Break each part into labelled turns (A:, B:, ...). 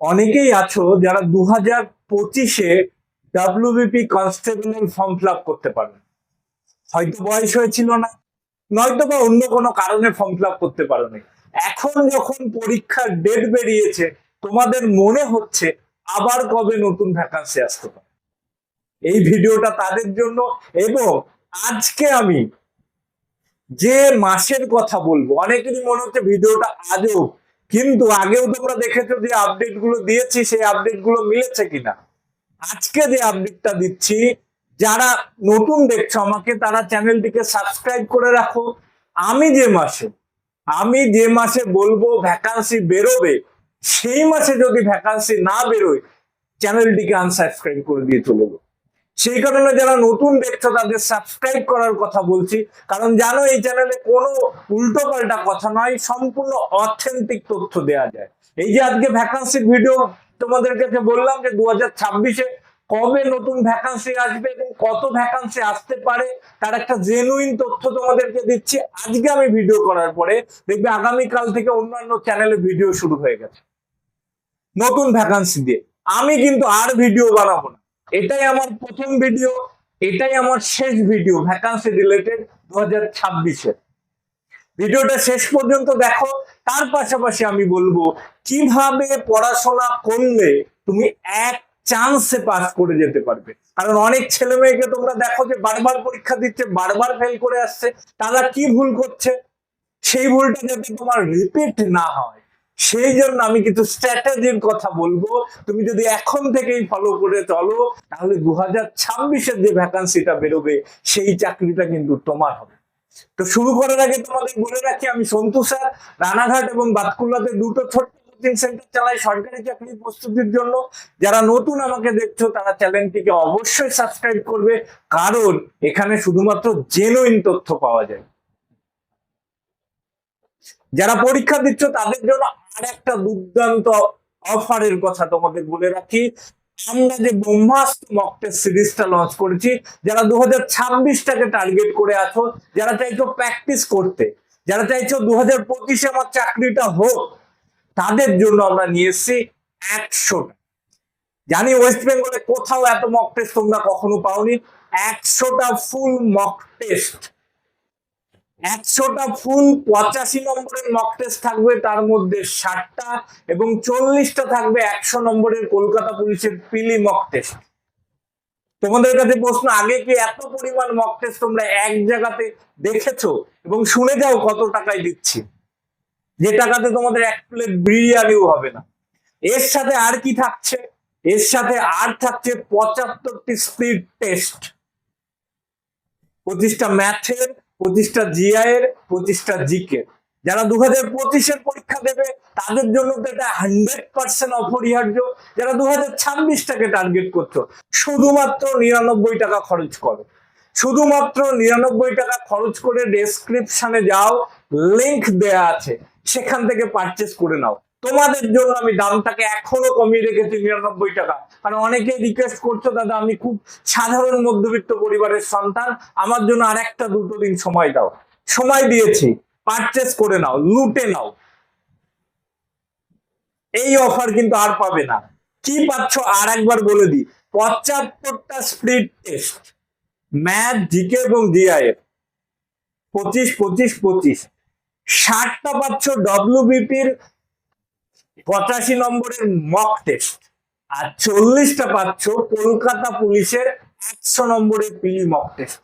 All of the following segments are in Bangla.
A: অনেকেই আছো যারা দু হাজার পঁচিশে ডাব্লিউবিপি কনস্টেবলের ফর্ম ফিল করতে পারবে। হয়তো বয়স হয়েছিল না, নয়তো বা অন্য কোনো কারণে ফর্ম ফিল করতে পারোনি। এখন যখন পরীক্ষার ডেট বেরিয়েছে, তোমাদের মনে হচ্ছে আবার কবে নতুন ভ্যাকান্সি আসতে পারে। এই ভিডিওটা তাদের জন্য এবং আজকে আমি যে মাসের কথা বলব, অনেকেরই মনে হচ্ছে ভিডিওটা আজও কিন্তু আগেও তোমরা দেখেছ যে আপডেটগুলো দিয়েছি, সেই আপডেটগুলো মিলেছে কিনা? আজকে যে আপডেটটা দিচ্ছি, যারা নতুন দেখছ আমাকে, তারা চ্যানেলটিকে সাবস্ক্রাইব করে রাখো। আমি যে মাসে, আমি যে মাসে বলব ভ্যাকান্সি বেরোবে, সেই মাসে যদি ভ্যাকান্সি না বেরোয়, চ্যানেলটিকে আনসাবস্ক্রাইব করে দিয়ে চলে যাব সেই কারণে যারা নতুন দেখছ, তাদের সাবস্ক্রাইব করার কথা বলছি। কারণ জানো, এই চ্যানেলে কোনো উল্টো পাল্টা কথা নয়, সম্পূর্ণ অথেন্টিক তথ্য দেওয়া যায়। এই যে আজকে ভ্যাকান্সির ভিডিও তোমাদের কাছে বললাম যে দু হাজার ছাব্বিশে কবে নতুন ভ্যাকান্সি আসবে এবং কত ভ্যাকান্সি আসতে পারে, তার একটা জেনুইন তথ্য তোমাদেরকে দিচ্ছি। আজকে আমি ভিডিও করার পরে দেখবে আগামীকাল থেকে অন্যান্য চ্যানেলে ভিডিও শুরু হয়ে গেছে। নতুন ভ্যাকান্সি দিয়ে। আমি কিন্তু আর ভিডিও বানাবো না। এটাই আমার প্রথম ভিডিও এটাই আমার শেষ ভিডিও ভ্যাকান্সি রিলেটেড দু হাজার ছাব্বিশের ভিডিওটা শেষ পর্যন্ত দেখো, তার পাশাপাশি আমি বলব, কীভাবে পড়াশোনা করলে তুমি এক চান্সে পাস করে যেতে পারবে? কারণ অনেক ছেলে মেয়েকে তোমরা দেখো যে বারবার পরীক্ষা দিচ্ছে, বারবার ফেল করে আসছে, তারা কি ভুল করছে? সেই ভুলটা যাতে তোমার রিপিট না হয়। সেই জন্য আমি কিছু স্ট্র্যাটেজির কথা বলব। তুমি যদি এখন থেকেই ফলো করে চলো, তাহলে দু হাজার ছাব্বিশের যে ভ্যাকান্সিটা বেরোবে, সেই চাকরিটা কিন্তু তোমার হবে। তো শুরু করার আগে তোমাদের বলে রাখি, আমি সন্তু স্যার, রানাঘাট এবং বাতকুল্লাতে দুটো ছোট্ট কোচিং সেন্টার চালাই সরকারি প্রস্তুতির জন্য। যারা নতুন আমাকে দেখছ, তারা চ্যানেলটিকে অবশ্যই সাবস্ক্রাইব করবে। কারণ এখানে শুধুমাত্র জেনুইন তথ্য পাওয়া যায়। যারা পরীক্ষা দিচ্ছ, তাদের জন্য আর একটা দুর্দান্ত অফারের কথা তোমাদের বলে রাখি। আমরা যে ব্রহ্মাস্ত্র মক টেস্ট সিরিজটা লঞ্চ করেছি, যারা দু হাজার ছাব্বিশটাকে টার্গেট করে আছো, যারা চাইছো প্র্যাকটিস করতে, যারা চাইছো দু হাজার পঁচিশে আমার চাকরিটা হোক, তাদের জন্য আমরা নিয়ে এসেছি একশোটা। জানি ওয়েস্ট বেঙ্গলে কোথাও এত মক টেস্ট তোমরা কখনো পাওনি, একশোটা ফুল মক টেস্ট একশোটা ফুল, পঁচাশি নম্বরের মক টেস্ট থাকবে, তার মধ্যে ষাটটা এবং চল্লিশটা থাকবে একশো নম্বরের কলকাতা পুলিশের পিলি মক টেস্ট তোমাদের কাছে প্রশ্ন, আগে কি এত পরিমাণ মক টেস্ট তোমরা এক জায়গাতে দেখেছ? এবং শুনে যাও কত টাকায় দিচ্ছি। যে টাকাতে তোমাদের এক প্লেট বিরিয়ানিও হবে না। এর সাথে আর কি থাকছে? এর সাথে আর থাকছে পঁচাত্তরটি স্পিড টেস্ট পঁচিশটা ম্যাথের পঁচিশটা জিআই এর পঁচিশটা জিকে যারা দু হাজার পঁচিশের পরীক্ষা দেবে, তাদের জন্য তো এটা হান্ড্রেড পার্সেন্ট অপরিহার্য। যারা দু হাজার ছাব্বিশটাকে টার্গেট করছ, শুধুমাত্র নিরানব্বই টাকা খরচ করো। শুধুমাত্র নিরানব্বই টাকা খরচ করে ডেসক্রিপশনে যাও লিংক দেয়া আছে। সেখান থেকে পারচেস করে নাও। তোমাদের জন্য আমি দামটাকে এখনও কমিয়ে রেখেছি নিরানব্বই টাকা। কারণ অনেকে রিকোয়েস্ট করছ, দাদা, আমি খুব সাধারণ মধ্যবিত্ত পরিবারের সন্তান, আমার জন্য আর একটা দুটো দিন সময় দাও। সময় দিয়েছি পারচেস করে নাও, লুটে নাও। এই অফার কিন্তু আর পাবে না। কি পাচ্ছ আর একবার বলে দিই, পঁচাত্তরটা স্প্লিট টেস্ট ম্যাথ জিকে এবং জিআই এর পঁচিশ পঁচিশ পঁচিশ। ষাটটা পাচ্ছ ডব্লিউবিপির পঁচাশি নম্বরের মক টেস্ট আর চল্লিশটা পাচ্ছ কলকাতা পুলিশের একশো নম্বরের পিলি মক টেস্ট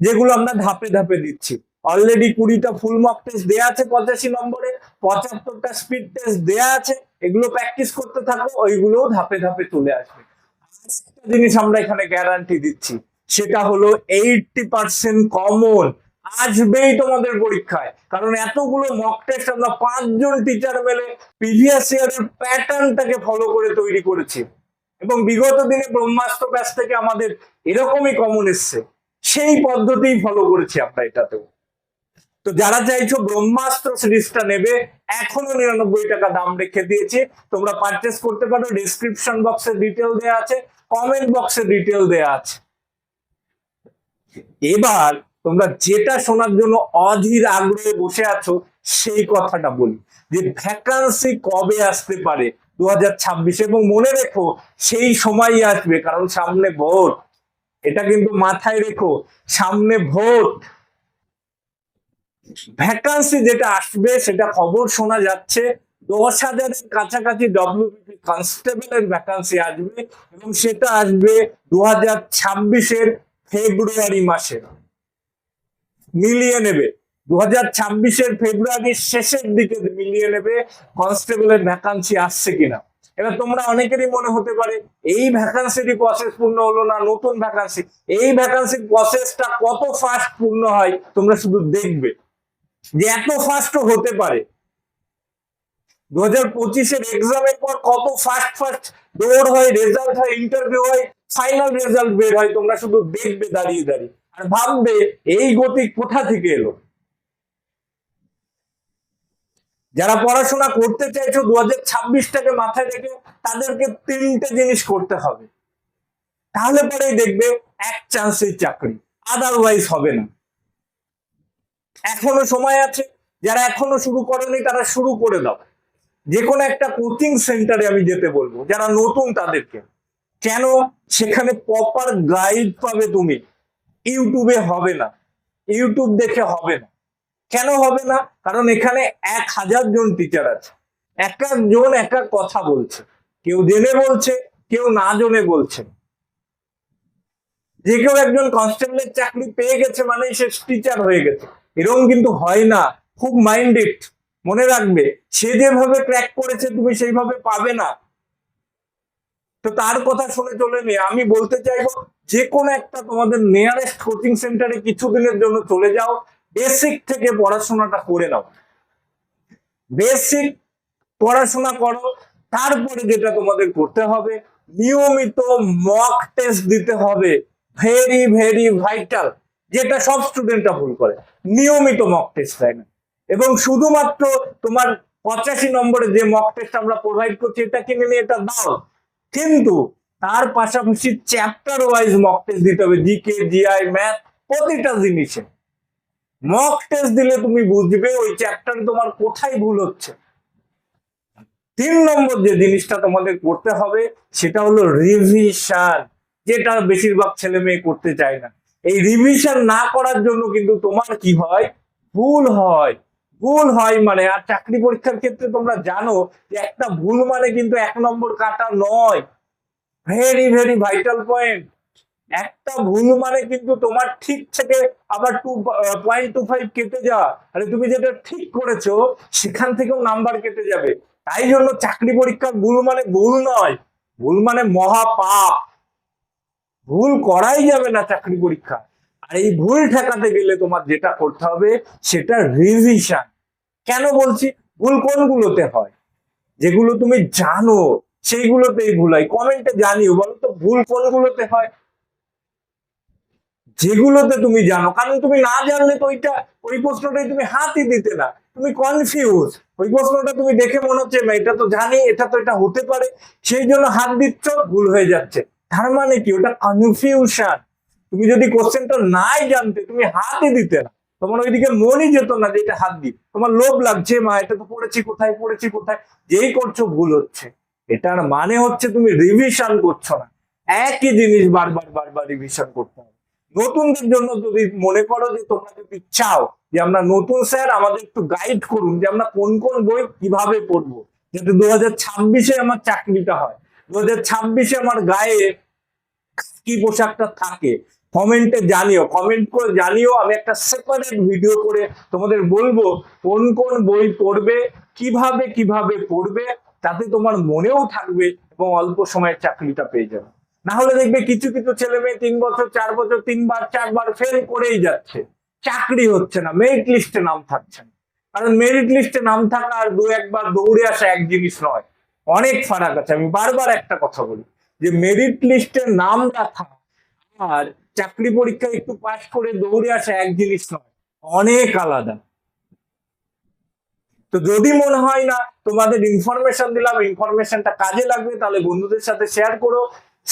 A: যেগুলো আমরা ধাপে ধাপে দিচ্ছি। অলরেডি কুড়িটা ফুল মক টেস্ট দেয়া আছে পঁচাশি নম্বরে, পঁচাত্তরটা স্পিড টেস্ট দেয়া আছে, এগুলো প্র্যাকটিস করতে থাকো, ওইগুলোও ধাপে ধাপে চলে আসবে। জিনিস আমরা এখানে গ্যারান্টি দিচ্ছি, সেটা হলো এইটটি পার্সেন্ট কমন আসবেই তোমাদের পরীক্ষায়। কারণ এতগুলো মক টেস্ট আমরা পাঁচজন টিচার মেলে প্রিভিয়াস ইয়ারের প্যাটার্নটাকে ফলো করে তৈরি করেছি। এবং বিগত দিনে ব্রহ্মাস্ত্র ব্যাস থেকে আমাদের এরকমই কমন এসছে। সেই পদ্ধতিই ফলো করেছি আমরা এটাতেও। তো যারা চাইছো ব্রহ্মাস্ত্র সিরিজটা নেবে, এখনও নিরানব্বই টাকা দাম রেখে দিয়েছি। তোমরা পারচেস করতে পারো ডিসক্রিপশন বক্সে ডিটেল দেওয়া আছে কমেন্ট বক্সে ডিটেল দেওয়া আছে। এবার তোমরা যেটা শোনার জন্য অধীর আগ্রহে বসে আছো, সেই কথাটা বলি। যে ভ্যাকান্সি কবে আসতে পারে দু হাজার ছাব্বিশ? এবং মনে রেখো, সেই সময়ই আসবে, কারণ সামনে ভোট। এটা কিন্তু মাথায় রেখো, সামনে ভোট। ভ্যাকান্সি যেটা আসবে, সেটা খবর শোনা যাচ্ছে, দশ হাজারের কাছাকাছি ডব্লিউবিপি কনস্টেবলের ভ্যাকান্সি আসবে, এবং সেটা আসবে দু হাজার ছাব্বিশের ফেব্রুয়ারি মাসে। মিলিয়ে নেবে। দু হাজার ছাব্বিশের ফেব্রুয়ারির শেষের দিকে মিলিয়ে নেবে, কনস্টেবলের ভ্যাকান্সি আসছে কিনা। এবার তোমরা অনেকেরই মনে হতে পারে, এই ভ্যাকান্সিটি প্রসেস পূর্ণ হলো না, নতুন ভ্যাকান্সি এই ভ্যাকান্সির প্রসেসটা কত ফাস্ট পূর্ণ হয়, তোমরা শুধু দেখবে। যে এত ফাস্টও হতে পারে। দু হাজার পঁচিশের এক্সামের পর কত ফাস্ট ফাস্ট দৌড় হয় রেজাল্ট হয় ইন্টারভিউ হয় ফাইনাল রেজাল্ট বের হয়, তোমরা শুধু দেখবে, দাঁড়িয়ে দাঁড়িয়ে। আর ভাববে, এই গতি কোথা থেকে এলো? যারা পড়াশোনা করতে চাইছো দু হাজার ছাব্বিশটাকে মাথায় রেখে তাদেরকে তিনটে জিনিস করতে হবে। তাহলে পরেই দেখবে এক চান্সের চাকরি আদারওয়াইজ হবে না। এখনও সময় আছে, যারা এখনও শুরু করেনি, তারা শুরু করে দাও। যে কোনো একটা কোচিং সেন্টারে আমি যেতে বলব, যারা নতুন তাদেরকে। কেন? সেখানে প্রপার গাইড পাবে তুমি। ইউটিউবে হবে না। ইউটিউব দেখে হবে না। কেন হবে না? কারণ এখানে এক হাজার জন টিচার আছে। এক জন এক কথা বলছে। কেউ জেনে বলছে, কেউ না জেনে বলছে। যে কেউ একজন কনস্টেবলের চাকরি পেয়ে গেছে মানে সে টিচার হয়ে গেছে। এরকম কিন্তু হয় না। খুব মাইন্ডেড মনে রাখবে, সে যেভাবে ক্র্যাক করেছে তুমি সেইভাবে পাবে না। তো তার কথা শুনে চলে নে। আমি বলতে চাইব যে কোনো একটা তোমাদের নিয়ারেস্ট কোচিং সেন্টারে কিছুদিনের জন্য চলে যাও বেসিক থেকে পড়াশোনাটা করে নাও। বেসিক পড়াশোনা করো, তারপরে যেটা তোমাদের করতে হবে, নিয়মিত মক টেস্ট দিতে হবে। ভেরি ভেরি ভাইটাল যেটা সব স্টুডেন্টরা ভুল করে। নিয়মিত মক টেস্ট দেয় না। এবং শুধুমাত্র তোমার পঁচাশি নম্বরে যে মক টেস্ট আমরা প্রোভাইড করছি, এটা কিনে নিয়ে এটা দাও কিন্তু তার পাশাপাশি চ্যাপ্টার ওয়াইজ মক টেস্ট দিতে হবে জিকে জিআই ম্যাথ প্রতিটা জিনিসে। মক টেস্ট দিলে তুমি বুঝবে ওই চ্যাপ্টারে তোমার কোথায় ভুল হচ্ছে। তিন নম্বর যে জিনিসটা তোমাদের করতে হবে, সেটা হলো রিভিশন যেটা বেশিরভাগ ছেলে মেয়ে করতে চায় না। এই রিভিশন না করার জন্য কিন্তু তোমার কি হয়? ভুল হয়। ভুল হয় মানে আর চাকরি পরীক্ষার ক্ষেত্রে তোমরা জানো যে একটা ভুল মানে কিন্তু এক নম্বর কাটা নয়। ভেরি ভেরি ভাইটাল পয়েন্ট একটা ভুল মানে কিন্তু তোমার ঠিক থেকে আবার টু পয়েন্ট টু ফাইভ কেটে যাওয়া। আরে তুমি যেটা ঠিক করেছ, সেখান থেকেও নাম্বার কেটে যাবে। তাই জন্য চাকরি পরীক্ষা ভুল মানে ভুল নয়। ভুল মানে মহা পাপ ভুল করাই যাবে না চাকরি পরীক্ষা। আর এই ভুল ঠেকাতে গেলে তোমার যেটা করতে হবে, সেটা রিভিশন কেন বলছি? ভুল কোনগুলোতে হয়? যেগুলো তুমি জানো। সেইগুলোতেই ভুল হয়। কমেন্টে জানিও বলো তো ভুল কোনগুলোতে হয়? যেগুলোতে তুমি জানো, কারণ তুমি না জানলে তো ওইটা, ওই প্রশ্নটাই তুমি হাতই দিতে না। তুমি কনফিউজ ওই প্রশ্নটা তুমি দেখে মনে হচ্ছে এটা তো জানি, এটা তো এটা হতে পারে। সেই জন্য হাত দিচ্ছ, ভুল হয়ে যাচ্ছে। তার মানে কি? ওটা কনফিউশন তুমি যদি কোশ্চেনটা নাই জানতে, তুমি হাতই দিতে না। তোমার ওইদিকে মনই যেত না যে এটা হাত দি তোমার লোভ লাগছে, মা, এটা তো পড়েছি, কোথায় পড়েছি, কোথায়? যেই করছ, ভুল হচ্ছে। এটার মানে হচ্ছে তুমি রিভিশন করছ না। একই জিনিস বারবার বারবার রিভিশন করতে হবে। নতুনদের জন্য যদি মনে করো যে তোমরা যদি চাও যে আমরা নতুন স্যার আমাদের একটু গাইড করুন যে আমরা কোন কোন বই কীভাবে পড়ব। যাতে দু হাজার ছাব্বিশে আমার চাকরিটা হয় দু হাজার ছাব্বিশে আমার গায়ে কি পোশাকটা থাকে কমেন্টে জানিও। কমেন্ট করে জানিও, আমি একটা সেপারেট ভিডিও করে তোমাদের বলব কোন কোন বই পড়বে, কীভাবে কীভাবে পড়বে তাতে তোমার মনেও থাকবে এবং অল্প সময়ের চাকরিটা পেয়ে যাবে। না হলে দেখবে কিছু কিছু ছেলে মেয়ে তিন বছর, চার বছর, তিনবার, চারবার ফেল করেই যাচ্ছে। চাকরি হচ্ছে না মেরিট লিস্টে নাম থাকছে না। কারণ মেরিট লিস্টে নাম থাকা আর দু একবার দৌড়ে আসা এক জিনিস নয়, অনেক ফারাক আছে। আমি বারবার একটা কথা বলি, যে মেরিট লিস্টে নাম রাখা আর চাকরি পরীক্ষায় একটু পাশ করে দৌড়ে আসা এক জিনিস নয়, অনেক আলাদা। তো যদি মনে হয় না তোমাদের ইনফরমেশন দিলাম ইনফরমেশনটা কাজে লাগবে, তাহলে বন্ধুদের সাথে শেয়ার করো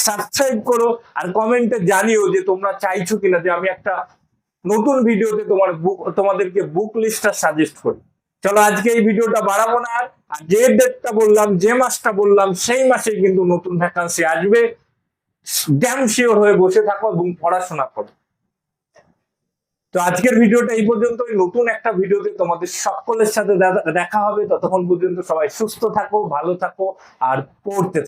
A: সাবস্ক্রাইব করো, আর কমেন্টে জানিও যে তোমরা চাইছো কিনা যে আমি একটা নতুন ভিডিওতে তোমার বুক তোমাদেরকে বুক লিস্টটা সাজেস্ট করি। চলো আজকে এই ভিডিওটা বাড়াবো না আর যে ডেটটা বললাম, যে মাসটা বললাম, সেই মাসেই কিন্তু নতুন ভ্যাকান্সি আসবে। ড্যাম শিওর হয়ে বসে থাকো এবং পড়াশোনা করো। তো আজকের ভিডিওটা এই পর্যন্ত নতুন একটা ভিডিওতে তোমাদের সকলের সাথে দেখা- হবে ততক্ষণ পর্যন্ত সবাই সুস্থ থাকো, ভালো থাকো, আর পড়তে।